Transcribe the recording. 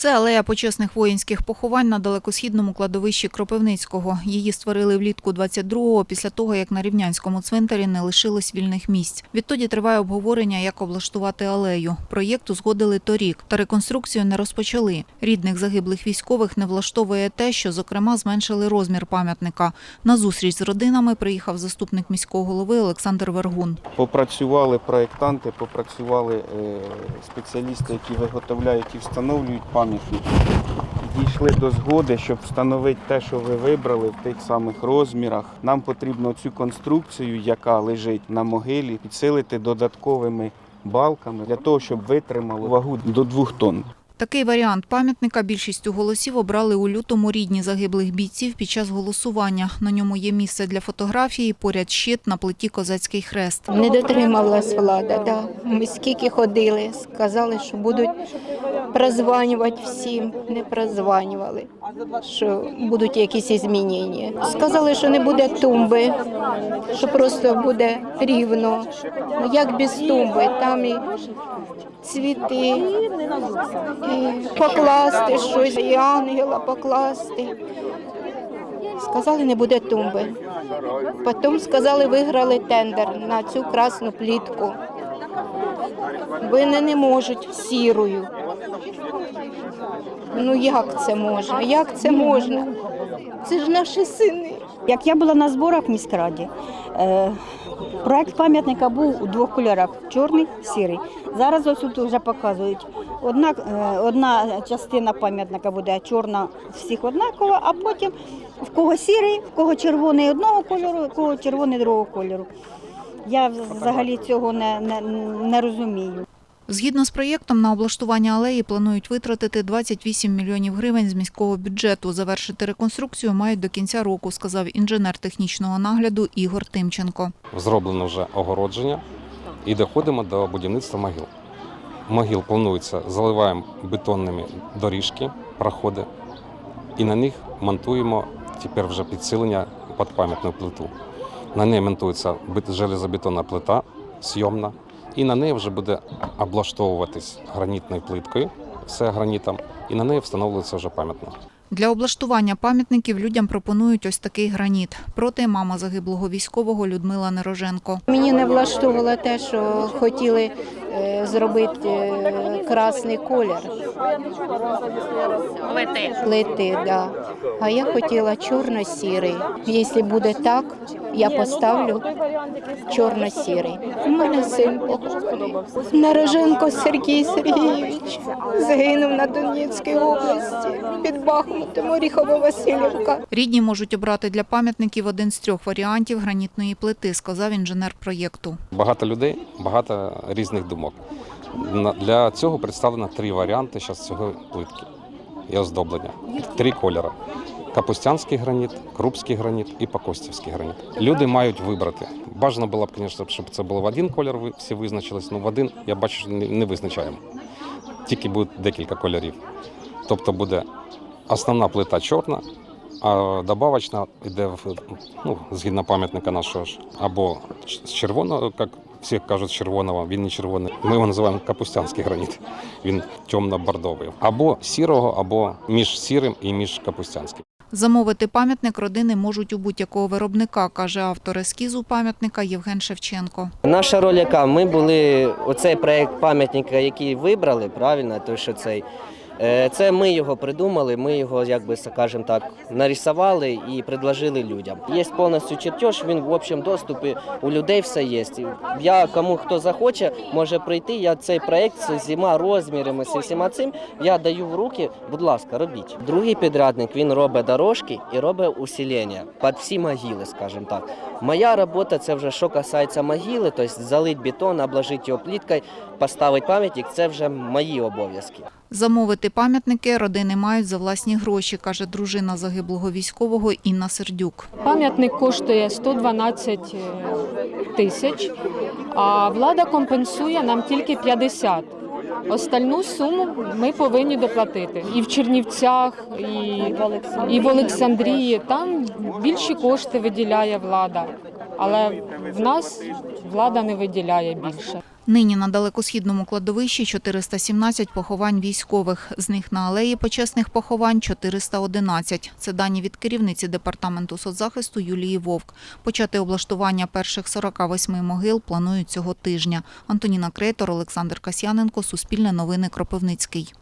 Це алея почесних воїнських поховань на далекосхідному кладовищі Кропивницького. Її створили влітку 22-го, після того, як на Рівнянському цвинтарі не лишилось вільних місць. Відтоді триває обговорення, як облаштувати алею. Проєкт узгодили торік, та реконструкцію не розпочали. Рідних загиблих військових не влаштовує те, що, зокрема, зменшили розмір пам'ятника. На зустріч з родинами приїхав заступник міського голови Олександр Вергун. Попрацювали проєктанти, попрацювали е, спеціалісти, які виготовляють і встановлюють пам'ятники. Дійшли до згоди, щоб встановити те, що ви вибрали в тих самих розмірах. Нам потрібно цю конструкцію, яка лежить на могилі, підсилити додатковими балками для того, щоб витримало вагу до двох тонн. Такий варіант пам'ятника більшістю голосів обрали у лютому рідні загиблих бійців під час голосування. На ньому є місце для фотографії, поряд щит на плиті козацький хрест. Не дотрималась влада. Да. Ми скільки ходили, сказали, що будуть прозванювати всім, не прозванювали, що будуть якісь змінення. Сказали, що не буде тумби, що просто буде рівно. Ну як без тумби, там і цвіти, і покласти щось, і ангела покласти. Сказали, не буде тумби. Потім сказали, виграли тендер на цю красну плітку. Вони не можуть сірою. Ну як це можна? Як це можна? Це ж наші сини. Як я була на зборах в міськраді, е, проект пам'ятника був у двох кольорах чорний, сірий. Зараз ось тут вже показують. Одна, е, одна частина пам'ятника буде чорна всіх однакова, а потім в кого сірий, в кого червоний одного кольору, в кого червоний другого кольору. Я взагалі цього не, не, не розумію. Згідно з проєктом, на облаштування алеї планують витратити 28 мільйонів гривень з міського бюджету. Завершити реконструкцію мають до кінця року, сказав інженер технічного нагляду Ігор Тимченко. зроблено вже огородження і доходимо до будівництва могил. Могил планується, заливаємо бетонними доріжки, проходи, і на них монтуємо тепер вже підсилення під пам'ятну плиту. На неї монтується бет- железобетонна плита сйомна, і на неї вже буде облаштовуватись гранітною плиткою, все гранітом, і на неї встановлюється вже пам'ятна. Для облаштування пам'ятників людям пропонують ось такий граніт. Проти мама загиблого військового Людмила Нероженко. Мені не влаштовувало те, що хотіли зробити е, красний колір. Плити. Плити, да. А я хотіла чорно-сірий. Якщо буде так, я поставлю чорно-сірий. У мене син похований. Нароженко Сергій Сергійович загинув на Донецькій області під Бахмутом Оріхово-Василівка. Рідні можуть обрати для пам'ятників один з трьох варіантів гранітної плити, сказав інженер проєкту. Багато людей, багато різних думок. На- Для цього представлено три варіанти цього плитки і оздоблення. Три кольори: капустянський граніт, крупський граніт і покостівський граніт. Люди мають вибрати. Бажано було б, звісно, щоб це було в один колір, ви- всі визначились. Ну в один я бачу, що не визначаємо. Тільки буде декілька кольорів. Тобто буде основна плита чорна, а добавочна йде ну, згідно пам'ятника нашого ж, або з червоного, як всі кажуть, червоного, він не червоний. Ми його називаємо капустянський граніт. Він темно-бордовий. Або сірого, або між сірим і між капустянським. Замовити пам'ятник родини можуть у будь-якого виробника, каже автор ескізу пам'ятника Євген Шевченко. Наша роль яка? Ми були оцей проект пам'ятника, який вибрали, правильно, той, що цей. Е, Це ми його придумали, ми його, як би скажемо так, нарисували і предложили людям. Є повністю чертеж, він в общому доступі у людей все є. Я кому хто захоче, може прийти. Я цей проект з усіма розмірами, з всіма цим я даю в руки. Будь ласка, робіть. Другий підрядник він робить дорожки і робить усилення під всі могили, скажімо так. Моя робота це вже що касається могили, тобто залить бетон, обложити його пліткою, поставити пам'ятник, це вже мої обов'язки. Замовити пам'ятники родини мають за власні гроші, каже дружина загиблого військового Інна Сердюк. Пам'ятник коштує 112 тисяч, а влада компенсує нам тільки 50. Остальну суму ми повинні доплатити. І в Чернівцях, і, і в Олександрії. Там більші кошти виділяє влада. Але в нас влада не виділяє більше. Нині на далекосхідному кладовищі 417 поховань військових. З них на алеї почесних поховань 411. Це дані від керівниці департаменту соцзахисту Юлії Вовк. Почати облаштування перших 48 могил планують цього тижня. Антоніна Крейтор, Олександр Касьяненко, Суспільне новини Кропивницький.